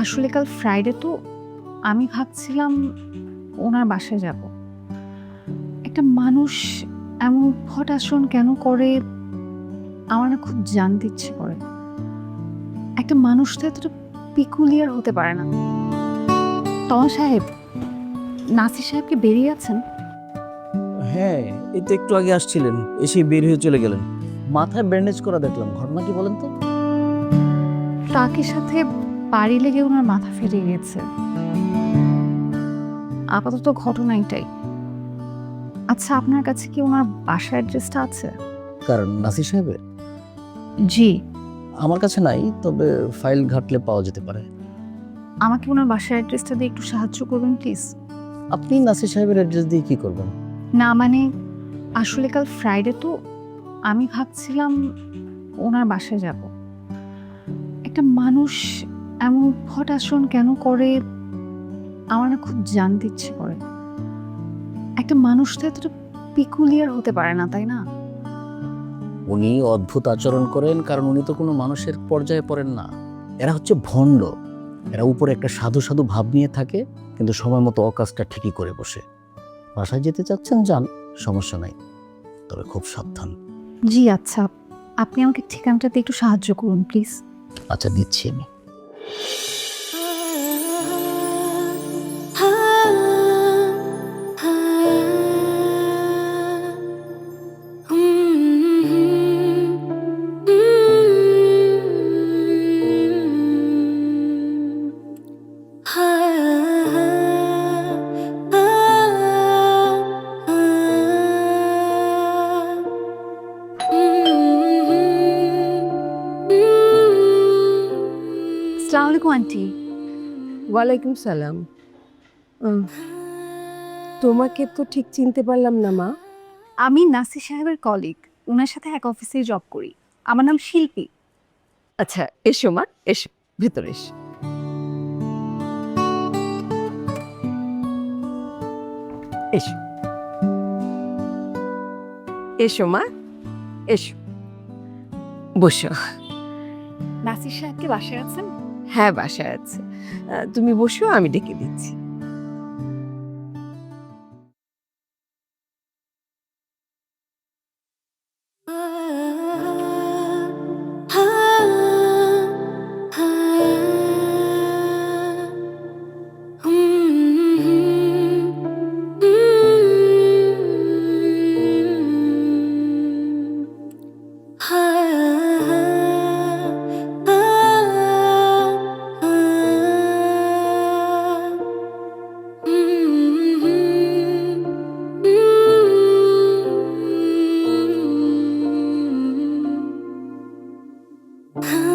আসলে কাল ফ্রাইডে তো আমি ভাবছিলাম ওনার বাসায় যাব। একটা মানুষ এমন উদ্ভট আচরণ কেন করে আমার না খুব জানতে ইচ্ছে করে। একটা মানুষ তো এতটা পিকুলিয়ার হতে পারে না। তমা সাহেব নাসির সাহেবকে বেরিয়ে আছেন? হ্যাঁ এই তো একটু আগে আসছিলেন এসে বের হয়ে চলে গেলেন। মাথায় ব্যান্ডেজ করা দেখলাম ঘটনা কি বলেন তো? তাকে সাথে বাড়ি লেগে ওনার মাথা ফেটে গেছে। আপাতত ঘটনা এটাই। আচ্ছা আপনার কাছে কি ওনার বাসার অ্যাড্রেসটা আছে? কারণ নাসির সাহেবের? জি। আমার কাছে নাই তবে ফাইল ঘাটলে পাওয়া যেতে পারে। আমাকে ওনার বাসার অ্যাড্রেসটা দিয়ে একটু সাহায্য করবেন প্লিজ। আপনি নাসির সাহেবের অ্যাড্রেস দিয়ে কি করবেন? না মানে আসলে কাল ফ্রাইডে তো আমি ভাবছিলাম ওনার বাসায় যাব। একটা মানুষ এমন উদ্ভট আচরণ কেন করে? আমার না খুব জানতে ইচ্ছে করে। একটা মানুষ তো এতটা পিকুলিয়ার হতে পারে না তাই না? উনি অদ্ভুত আচরণ করেন কারণ উনি তো কোনো মানুষের পর্যায়ে পড়েন না। এরা হচ্ছে ভণ্ড। এরা উপরে একটা সাধু সাধু ভাব নিয়ে থাকে কিন্তু সময় মতো অকাজটা ঠিকই করে বসে। বাসায় যেতে চাচ্ছেন যান সমস্যা নাই। তবে খুব সাবধান। জি আচ্ছা। আপনি আমাকে ঠিকানাটাতে একটু সাহায্য করুন প্লিজ। আচ্ছা দিচ্ছি আমি। you আসসালামু আলাইকুম আন্টি ওয়ালাইকুম সালাম। তোমাকে তো ঠিক চিনতে পারলাম না মা। আমি নাসির সাহেবের কলিগ ওনার সাথে এক অফিসে জব করি। আমার নাম শিল্পী। আচ্ছা এসো মা। এসো ভেতরে এসো। এসো। এসো মা। এসো। বসো। নাসির সাহেবকে বাসায় আছেন? হ্যাঁ বাসায় আছে। তুমি বসো আমি ডেকে দিচ্ছি। huh?